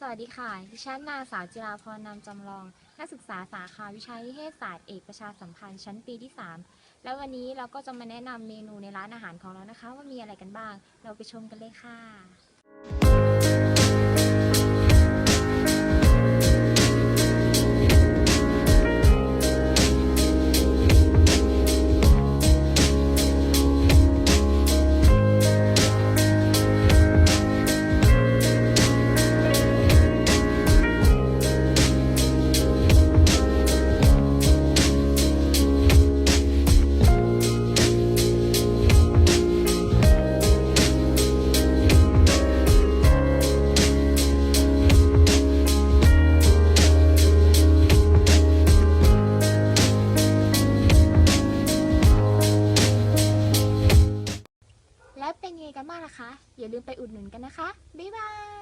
สวัสดีค่ะ ดิฉันนางสาวจิราพรนามจำลอง นักศึกษาสาขาวิชานิเทศศาสตร์เอกประชาสัมพันธ์ชั้นปีที่ 3 แล้ววันนี้เราก็จะมาแนะนำเมนูในร้านอาหารของเรานะคะ ว่ามีอะไรกันบ้าง เราไปชมกันเลยค่ะ กันมากนะคะ อย่าลืมไปอุดหนุนกันนะคะ บ๊ายบาย